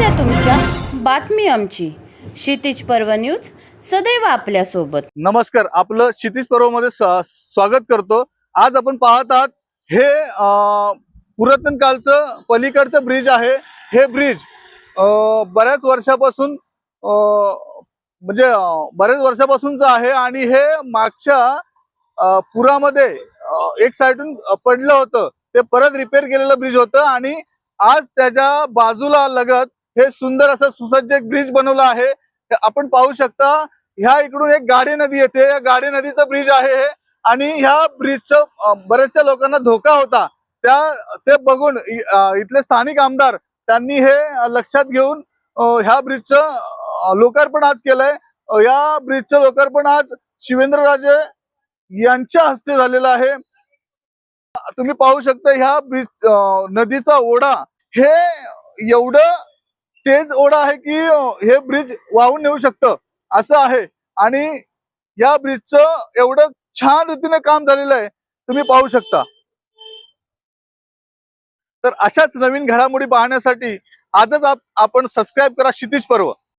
समस्या तुमच्या. बातमी आमची. क्षितिज पर्व न्यूज सदैव आपल्यासोबत. नमस्कार. आपलं क्षितिज पर्वमध्ये स्वागत करतो. आज आपण पाहत आहात हे पुरातन कालचं पलीकडचं ब्रिज आहे. हे ब्रिज बऱ्याच वर्षापासून म्हणजे बऱ्याच वर्षापासूनच आहे आणि हे मागच्या पुरामध्ये एक साईडून पडलं होतं. ते परत रिपेअर केलेलं ब्रिज होतं आणि आज त्याच्या बाजूला लगत हे सुंदर असं सुसज्ज एक ब्रिज बनवलं आहे. आपण पाहू शकता ह्या इकडून एक गाडी नदी येते. या गाडी नदीचं ब्रिज आहे हे. आणि ह्या ब्रिजचं बऱ्याचशा लोकांना धोका होता. त्या ते बघून इथले स्थानिक आमदार त्यांनी हे लक्षात घेऊन ह्या ब्रिजचं लोकार्पण आज केलंय. या ब्रिजचं लोकार्पण आज शिवेंद्रराजे यांच्या हस्ते झालेलं आहे. तुम्ही पाहू शकता ह्या ब्रिज नदीचा ओढा हे एवढं तेच ओढा आहे की हे ब्रिज वाहून नेऊ शकतं असं आहे. आणि या ब्रिजचं एवढं छान रीतीने काम झालेलं आहे तुम्ही पाहू शकता. तर अशाच नवीन घडामोडी पाहण्यासाठी आजच आपण सबस्क्राईब करा क्षितिज पर्व.